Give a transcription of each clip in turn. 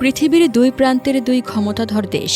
পৃথিবীর দুই প্রান্তের দুই ক্ষমতাধর দেশ,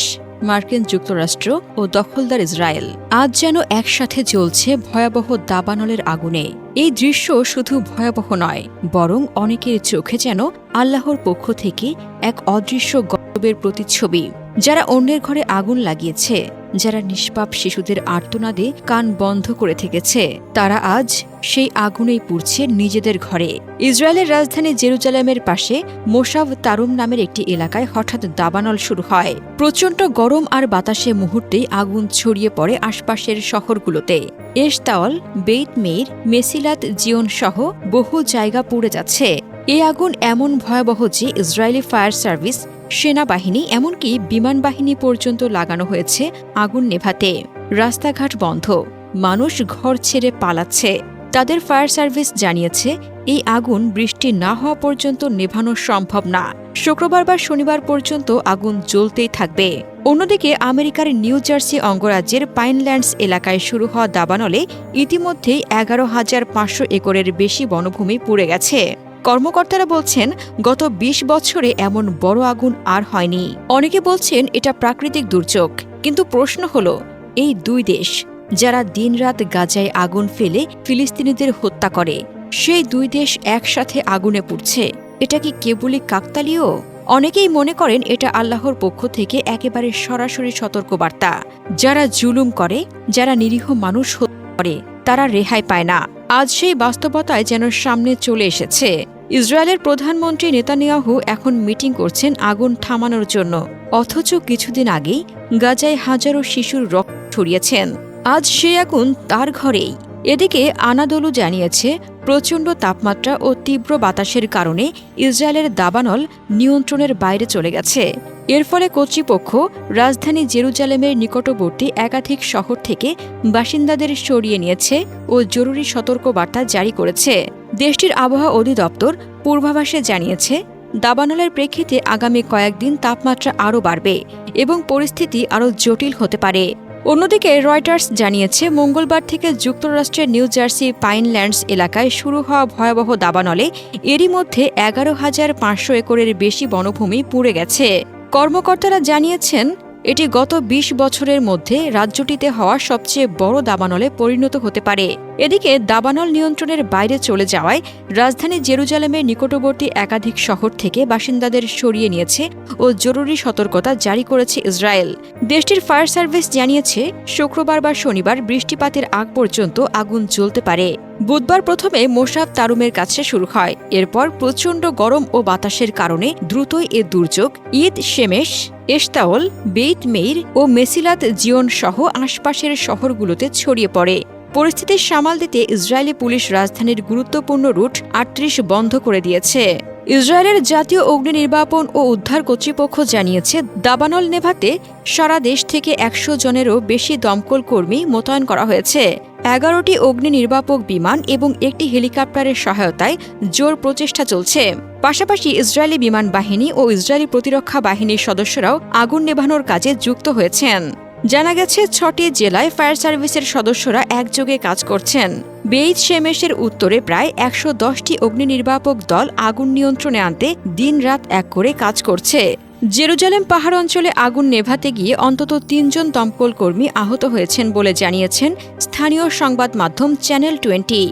মার্কিন যুক্তরাষ্ট্র ও দখলদার ইসরায়েল, আজ যেন একসাথে চলছে ভয়াবহ দাবানলের আগুনে। এই দৃশ্য শুধু ভয়াবহ নয়, বরং অনেকের চোখে যেন আল্লাহর পক্ষ থেকে এক অদৃশ্য গর্বের প্রতিচ্ছবি, যারা অন্যের ঘরে আগুন লাগিয়েছে। যারা নিষ্পাপ শিশুদের আর্তনাদে কান বন্ধ করে থেকেছে, তারা আজ সেই আগুনেই পুড়ছে নিজেদের ঘরে। ইসরায়েলের রাজধানী জেরুজালেমের পাশে মোশাভ তারুম নামের একটি এলাকায় হঠাৎ দাবানল শুরু হয়। প্রচণ্ড গরম আর বাতাসে মুহূর্তেই আগুন ছড়িয়ে পড়ে আশপাশের শহরগুলোতে। এশতাওয়াল বেইত মেইর মেসিলাত জিওন সহ বহু জায়গা পুড়ে যাচ্ছে। এই আগুন এমন ভয়াবহ যে ইসরায়েলি ফায়ার সার্ভিস, সেনাবাহিনী, এমনকি বিমান বাহিনী পর্যন্ত লাগানো হয়েছে আগুন নেভাতে। রাস্তাঘাট বন্ধ। মানুষ ঘর ছেড়ে পালাচ্ছে। তাদের ফায়ার সার্ভিস জানিয়েছে, এই আগুন বৃষ্টি না হওয়া পর্যন্ত নেভানো সম্ভব না। শুক্রবার বা শনিবার পর্যন্ত আগুন জ্বলতেই থাকবে। অন্যদিকে, আমেরিকার নিউ জার্সি অঙ্গরাজ্যের পাইনল্যান্ডস এলাকায় শুরু হওয়া দাবানলে ইতিমধ্যেই এগারো হাজার পাঁচশো একরের বেশি বনভূমি পুড়ে গেছে। কর্মকর্তারা বলছেন, গত ২০ বছরে এমন বড় আগুন আর হয়নি। অনেকে বলছেন, এটা প্রাকৃতিক দুর্যোগ। কিন্তু প্রশ্ন হল, এই দুই দেশ, যারা দিনরাত গাজায় আগুন ফেলে ফিলিস্তিনিদের হত্যা করে, সেই দুই দেশ একসাথে আগুনে পুড়ছে? এটা কি কেবলই কাকতালীয়? অনেকেই মনে করেন, এটা আল্লাহর পক্ষ থেকে একেবারে সরাসরি সতর্কবার্তা। যারা জুলুম করে, যারা নিরীহ মানুষ হত্যা করে, তারা রেহাই পায় না। আজ সেই বাস্তবতায় যেন সামনে চলে এসেছে। ইসরায়েলের প্রধানমন্ত্রী নেতানিয়াহু এখন মিটিং করছেন আগুন থামানোর জন্য। অথচ কিছুদিন আগেই গাজায় হাজারো শিশুর রক্ত ছড়িয়েছেন। আজ সে আগুন তার ঘরেই। এদিকে আনাদলু জানিয়েছে, প্রচণ্ড তাপমাত্রা ও তীব্র বাতাসের কারণে ইসরায়েলের দাবানল নিয়ন্ত্রণের বাইরে চলে গেছে। এর ফলে কর্তৃপক্ষ রাজধানী জেরুজালেমের নিকটবর্তী একাধিক শহর থেকে বাসিন্দাদের সরিয়ে নিয়েছে ও জরুরি সতর্কবার্তা জারি করেছে। দেশটির আবহাওয়া অধিদপ্তর পূর্বাভাসে জানিয়েছে, দাবানলের প্রেক্ষিতে আগামী কয়েকদিন তাপমাত্রা আরও বাড়বে এবং পরিস্থিতি আরও জটিল হতে পারে। অন্যদিকে রয়টার্স জানিয়েছে, মঙ্গলবার থেকে যুক্তরাষ্ট্রের নিউ জার্সি পাইনল্যান্ডস এলাকায় শুরু হওয়া ভয়াবহ দাবানলে এরই মধ্যে এগারো হাজার পাঁচশো একরের বেশি বনভূমি পুড়ে গেছে। কর্মকর্তারা জানিয়েছেন এটি গত ২০ বছরের মধ্যে রাজ্যটিতে হওয়া সবচেয়ে বড় দাবানলে পরিণত হতে পারে। এদিকে দাবানল নিয়ন্ত্রণের বাইরে চলে যাওয়ায় রাজধানী জেরুজালেমের নিকটবর্তী একাধিক শহর থেকে বাসিন্দাদের সরিয়ে নিয়েছে ও জরুরি সতর্কতা জারি করেছে ইসরায়েল। দেশটির ফায়ার সার্ভিস জানিয়েছে, শুক্রবার বা শনিবার বৃষ্টিপাতের আগ পর্যন্ত আগুন জ্বলতে পারে। বুধবার প্রথমে মোশাব তারুমের কাছে শুরু হয়। এরপর প্রচণ্ড গরম ও বাতাসের কারণে দ্রুতই এ দুর্যোগ। ঈদ শেমেশ এশতাওল বেইত মেইর ও মেসিলাত জিওন সহ আশপাশের শহরগুলোতে ছড়িয়ে পড়ে। পরিস্থিতি সামাল দিতে ইসরায়েলি পুলিশ রাজধানীর গুরুত্বপূর্ণ রুট আটত্রিশ বন্ধ করে দিয়েছে। ইসরায়েলের জাতীয় অগ্নি নির্বাপন ও উদ্ধার কর্তৃপক্ষ জানিয়েছে, দাবানল নেভাতে সারা দেশ থেকে একশো জনেরও বেশি দমকল কর্মী মোতায়েন করা হয়েছে। এগারোটি অগ্নি নির্বাপক বিমান এবং একটি হেলিকপ্টারের সহায়তায় জোর প্রচেষ্টা চলছে। পাশাপাশি ইসরায়েলি বিমান বাহিনী ও ইসরায়েলি প্রতিরক্ষা বাহিনীর সদস্যরাও আগুন নেভানোর কাজে যুক্ত হয়েছেন। জানা গেছে, ছটি জেলায় ফায়ার সার্ভিসের সদস্যরা একযোগে কাজ করছেন। বেইত শেমেশের উত্তরে প্রায় একশো দশটি অগ্নি নির্বাপক দল আগুন নিয়ন্ত্রণে আনতে দিনরাত এক করে কাজ করছে। জেরুজালেম পাহাড় অঞ্চলে আগুন নেভাতে গিয়ে অন্তত তিনজন দমকল কর্মী আহত হয়েছেন বলে জানিয়েছেন স্থানীয় সংবাদ মাধ্যম চ্যানেল টোয়েন্টি।